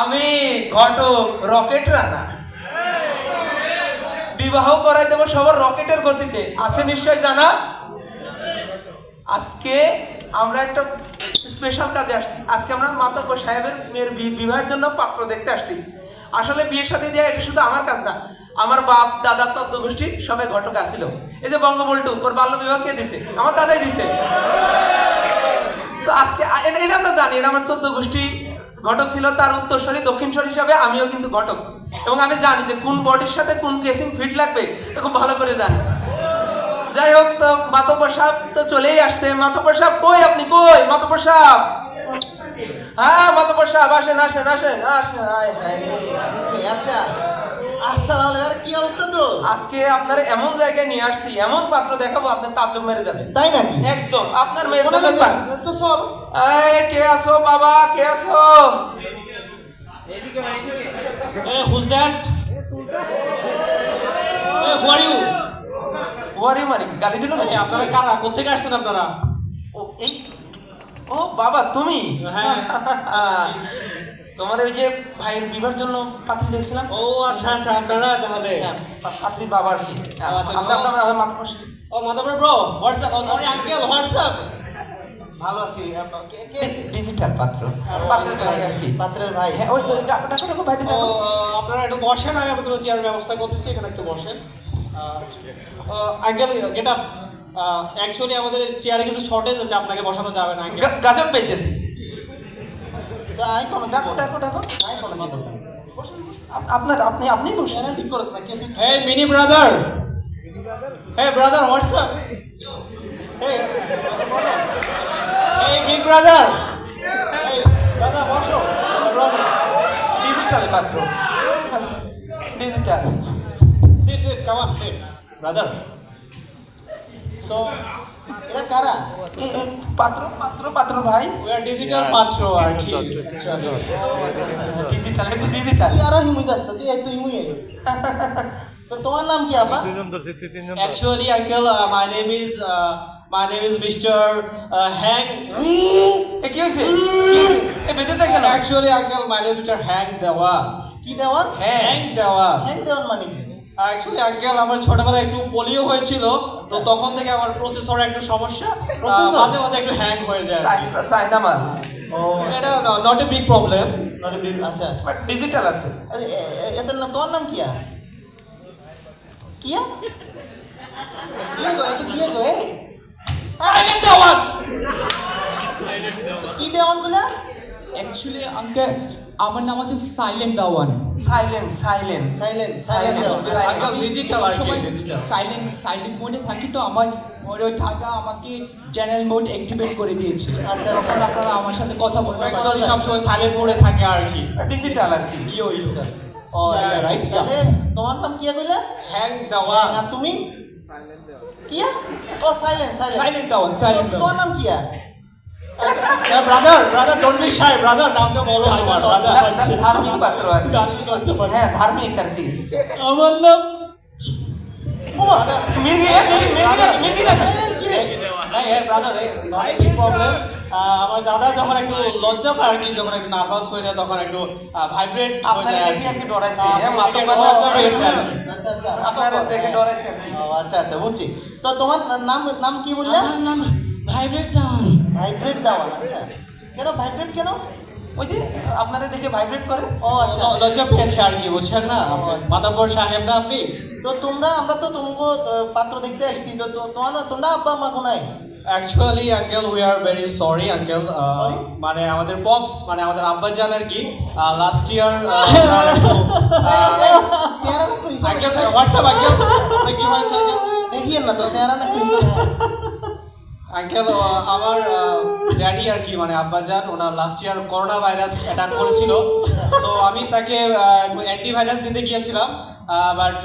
আমি ঘটক, রকেট রানা। বিবাহ করাই দেবো সবার রকেটের গতিতে। আছে নিশ্চয় জানা? আজকে আমরা একটা স্পেশাল কাজে আসছি। আজকে আমরা মাতব্য সাহেবের মেয়ের বিবাহের জন্য পাত্র দেখতে আসছি। আসলে বিয়ের সাথে দেওয়া এটা শুধু আমার কাজ না, আমার বাপ, দাদা, চোদ্দ গোষ্ঠী সবাই ঘটক আসছিল এই যে বঙ্গবল্টু ওর বাল্য বিবাহ কে দিছে? আমার দাদাই দিছে। তো আজকে এটা আমরা জানি, এটা আমার চোদ্দ গোষ্ঠী ঘটক ছিল তার উত্তরস্বরী দক্ষিণস্বরী হিসাবে আমিও কিন্তু ঘটক। এবং আমি জানি যে কোন বডির সাথে কোন কেসিং ফিট লাগবে এটা খুব ভালো করে জানি। যাই হোক তো মাতব্বর সাহেব তো চলেই আসছে। মাতব্বর সাহেব কই আপনি? কই? মাতব্বর সাহেব হ্যাঁ মাতব্বর সাহেব আসেন আসেন আসেন আসেন হায় হায় আচ্ছা তো আজকে আপনার এমন জায়গায় নিয়ে আসছি এমন পাত্র দেখাবো আপনার তাজ্জব মেরে যাবেন তাই নাকি? একদম আপনার মেয়ের তো এই কে আসো বাবা? কে আসো Hey, who's that? Hey, who are you? ওয়ারি মারি গালি দিল না আপনারা কারা? আসছেন আপনারা? ও এই ও বাবা তুমি? হ্যাঁ। তোমার ওই যে ভাইয়ের বিবাহের জন্য পাত্রী দেখছিলাম। ও আচ্ছা আচ্ছা আপনারা তাহলে। হ্যাঁ পা- পাত্রীর বাবা আর কি আচ্ছা, আমরা মাথা ও মাদাবর bro WhatsApp? Sorry uncle WhatsApp? ভালো আছি ডিজিটাল পাত্র? পাত্রের ভাই আর কি? পাত্রের ভাই। হ্যাঁ ওই ডাকো ডাকো ডাকো ভাই ডাকো। আপনারা একটু বসেন আমি আপনাদের চেয়ার ব্যবস্থা করতেছি এখানে একটু বসেন। আঙ্কেল গেট আপ অ্যাকচুয়ালি আমাদের চেয়ারে কিছু শর্টেজ আছে আপনাকে বসানো যাবে না আঙ্কেল। গা- গাজব আই কোন ডাকো ডাকো ডাকো। আই কোন আপনার আপনি আপনি বসেন। ঠিক করিস না কে তুই Hey, mini brother. Hey, big brother. Hey, brother, বসো. ডিজিটাল পাত্র digital Sit, sit, come on, sit. Brother. So, এরা কারা পাত্র পাত্র পাত্র ভাই we are digital পাত্র আর কি চলো। ডিজিটাল ডিজিটাল আরও হিমুই যাচ্ছে তুই এই তুই হিমুই তো তোমার নাম কি আপা my name is uh, my name is Mr. Uh, Hang. এ কি হয়েছে এ বেঁধে থাকে না Actually, uncle, my name is Mr. Hang Dewa. কি Dewan Hang Dewa. Hang Dewan মানে কি অ্যাকচুয়ালি আঙ্কেল আমার ছোটবেলায় একটু পোলিও হয়েছিল তো তখন থেকে আমার প্রসেসরে একটু সমস্যা? মাঝে মাঝে একটু হ্যাং হয়ে যায় চাইনা মাল ও এটা নট এ বিগ প্রবলেম আচ্ছা। বাট ডিজিটাল আছে। আরে, এ- এ- এদের নাম তোমার নাম কিয়া কিয়া সাইলেন্ট দেওয়ান তো কি দেওয়ান অ্যাকচুয়ালি আমার নাম আছে silent Dewan silent silent silent silent Dewan digital আর কি ডিজিটাল সাইলেন্ট সাইলেন্ট মোডে থাকি তো আমার ওই থাকা আমাকে চ্যানেল মোড অ্যাক্টিভেট করে দিয়েছে। আচ্ছা, তখন আপনারা আমার সাথে কথা বলতে অ্যাকচুয়ালি পারছেন সবসময় সাইলেন্ট মোডে থাকে আর কি। ডিজিটাল আর কি। ইয়ো ইয়ো ও রাইট তাহলে তোমার নাম কি কইলা? হ্যাং দেওয়ান আর তুমি? কিয়া ও silent silent silent Dewan silent তোমার নাম কিয়া brother brother don't be shy brother নামটা বলো তোমার ব্রাদার ধার্মিক পাত্র আর কি হ্যাঁ ধার্মিক আর কি আমার নাম আমার দাদা যখন একটু লজ্জা পায় আর কি যখন একটু নার্ভাস হয়ে যায় তখন একটু ভাইব্রেট হয়ে যায় আর কি ডরাইছে। আচ্ছা আচ্ছা আপনারা দেখে ডরাইছে আচ্ছা আচ্ছা বুঝছি তো তোমার নাম নাম কি বললে নাম ভাইব্রেট দাওয়ান ভাইব্রেট দেওয়ান আচ্ছা কেন ভাইব্রেট কেন ওই যে আপনারা দেখে ভাইব্রেট করে? ও আচ্ছা। লজ্জা পেয়েছে আর কি বুঝছেন না? মাতাব্বর সাহেব না আপনি? তো তোমরা আমরা তো তোমাকে পাত্র দেখতে আসছি তো তোমার তোমরা আব্বা মা কোনায় actually uncle we are very sorry uncle sorry মানে আমাদের পপস মানে আমাদের আব্বাজান আর কি last year uncle WhatsApp uncle কি হয়েছে আঙ্কেল দেখিয়ে না তো চেহারা না আঙ্কেল আমার ড্যাডি আর কি মানে আব্বাজান ওনার last year corona virus attack করেছিল। তো আমি তাকে একটু অ্যান্টিভাইরাস দিতে গিয়েছিলাম but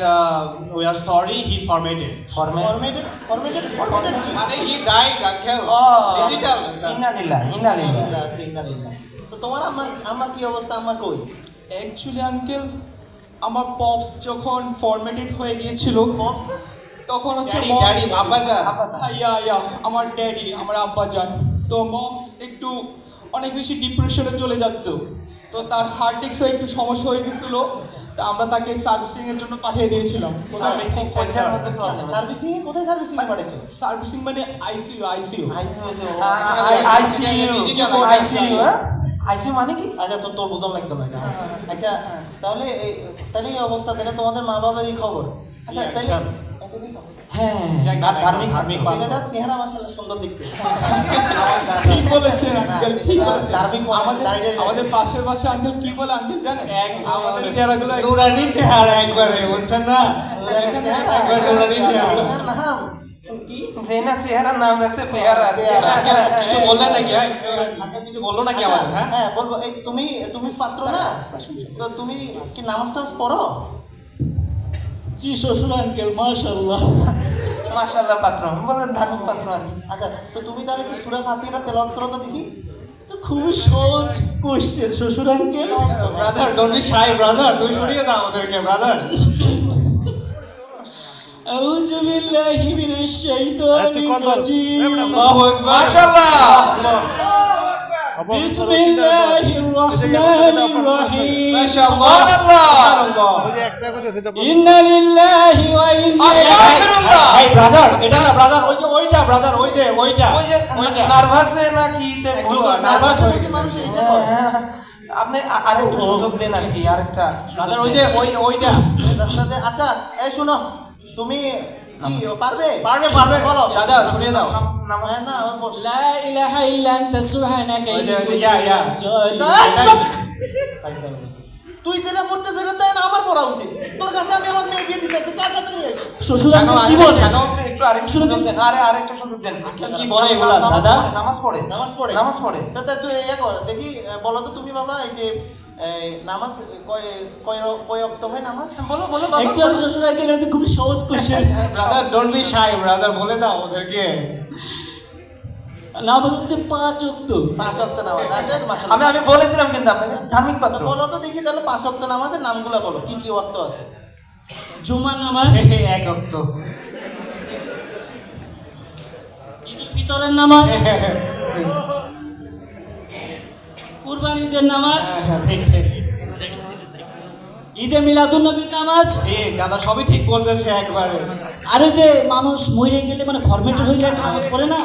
we are sorry he formatted formatted formatted formatted মানে হি ডাইড আঙ্কেল ডিজিটাল ইন্নালিল্লা ইন্নালিল্লা ইন্না আছে ইন্না তো তোমার আমার আমার কি অবস্থা আমার কই? অ্যাকচুয়ালি আঙ্কেল আমার পপস যখন ফরম্যাটেড হয়ে গিয়েছিল পপস তখন হচ্ছে ড্যাডি আব্বাজান। হ্যাঁ, ইয়া ইয়া আমার ড্যাডি আমার আব্বা যান তো মমস একটু অনেক বেশি ডিপ্রেশনে চলে যাচ্ছ। তো তার হার্ট ডিস্কে একটু সমস্যা হয়ে গেছিল। তা আমরা তাকে সার্ভিসিং এর জন্য পাঠিয়ে দিয়েছিলাম। Servicing center. সার্ভিসিং কোথায় সার্ভিসিং পাঠাইছো সার্ভিসিং মানে আইসিইউ আইসিইউ আইসিইউ তে আইসিইউ আইসিইউ আইসিইউ মানে কি? আচ্ছা তো তোর বোঝাম লাগতো না আচ্ছা তাহলে এই তাহলে এই অবস্থা তাহলে তোমাদের মা বাবার এই খবর। আচ্ছা তাহলে হ্যাঁ। ধার্মিক ধার্মিক ধার্মিক চেহারা মাসাল্লাহ সুন্দর দেখতে। ঠিক বলেছেন আঙ্কেল ঠিক বলেছেন। ধার্মিক আমাদের দাঁড়িয়ে দাঁড়িয়ে আমাদের পাশের পাশে আঙ্কেল কি বলে? আঙ্কেল জানেন? আমাদের চেহারাগুলো নুরানি চেহারা একবারে বুঝছেন না? একবার চেহারা। চেহারার নাম? কি? নাম রাখছে পেয়ারা। পেয়ারা। কিছু বললেন নাকি? হ্যাঁ? কিছু বলল নাকি আচ্ছা, হ্যাঁ। হ্যাঁ বলব। এই তুমি তুমি পাত্র না? তো তুমি কি নামাজ টামাজ পড়ো? জি শ্বশুর আঙ্কেল মাশাআল্লাহ। মাশাআল্লাহ পাত্র বলে ধার্মিক পাত্র আর কি। আচ্ছা তো তুমি তাহলে একটু সুরা ফাতিহাটা তেলাওয়াত করো তো দেখি। তো খুবই সহজ কোশ্চেন শ্বশুর uncle. Brother don't be shy brother তুমি শুনিয়ে দাও আমাদেরকে ব্রাদার আউযু বিল্লাহি মিনাশ শাইতানির মাশাআল্লাহ। সুবহানাল্লাহ ইন্না লিল্লাহি ওয়া ইন্না আস্তাগফিরুল্লাহ এই ব্রাদার এটা না ব্রাদার ওই যে ওইটা ব্রাদার ওই যে ওইটা। ওই যে ওইটা। নার্ভাসে নাকি তে একটু ভুল নার্ভাস হয়ে গেছে মানুষ এই যে। করে। হ্যাঁ, আপনি আরেকটু সুযোগ দেন আর কি আরেকটা। ব্রাদার ওই যে ওই ওইটা। আচ্ছা এই শোনো তুমি পারবে? পারবে পারবে বলো দাদা শুনিয়ে দাও। নামাজ নামাজ না লা ইলাহা ইল্লা আনতা সুবহানাকা ওই যে, ওই যে, ইন্নী। কুনতু মিনাজ এই, জালিমিন। চুপ! তুই যেটা পড়তে সেটা তাই না আমার পড়া উচিত। তোর কাছে আমি আমার মেয়ে বিয়ে দিতে তুই কার কাছে নিয়ে এসো শ্বশুর কি একটু- একটু আরেকটু সুযোগ দেন। আরে আরেকটা সুযোগ দেন। কি বলে এগুলা, নামাজ দাদা? নামাজ পড়ে। নামাজ পড়ে? নামাজ পড়ে তুই কর দেখি বলো তো তুমি বাবা এই যে নামাজ কয় কয় অক্ত হয় নামাজ? বলো বলো বাবা, শ্বশুর আঙ্কেল এটা খুবই সহজ question brother don't be shy brother বলে দাও ওদেরকে। না বলে হচ্ছে পাঁচ অক্ত পাঁচ অক্ত নামাজ আমি আমি বলেছিলাম কিন্তু আপনাকে ধার্মিক পাত্র। বলো তো দেখি তাহলে পাঁচ অক্ত নামাজের নামগুলো বলো কি কি অক্ত আছে? জুমার নামাজ। এক অক্ত ঈদুল ফিতরের নামাজ। কুরবানিদের নামাজ। ঠিক ঠিক। ঈদে নামাজ। ঠিক দাদা সবই ঠিক বলতেছে একবারে। আর যে মানুষ মরে গেলে মানে ফরমেটেড হয়ে যায় নামাজ পড়ে না?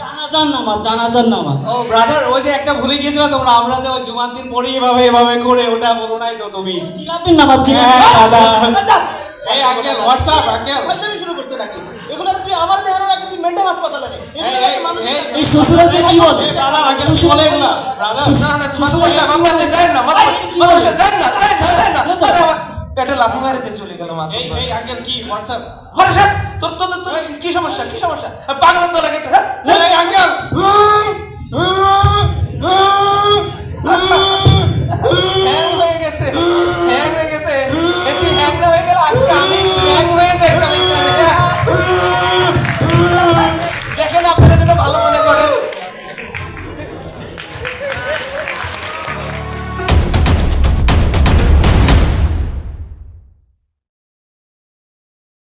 জানাজার নামাজ জানাজার নামাজ। ও ব্রাদার ওই যে একটা ভুলে গিয়েছিল তোমরা আমরা যে ওই জুমার দিন পড়ি এভাবে এভাবে করে ওটা বলো নাই তো তুমি। জিলাপির নামাজ হ্যাঁ, দাদা। আচ্ছা। এই আঙ্কেল হোয়াটসঅ্যাপ আঙ্কেল। শুরু করছে নাকি এগুলো তুই আমার কি সমস্যা? কি সমস্যা? পাগলের লাগে হয়ে? গেছে হ্যাং হয়ে গেছে। হয়ে গেল? আমি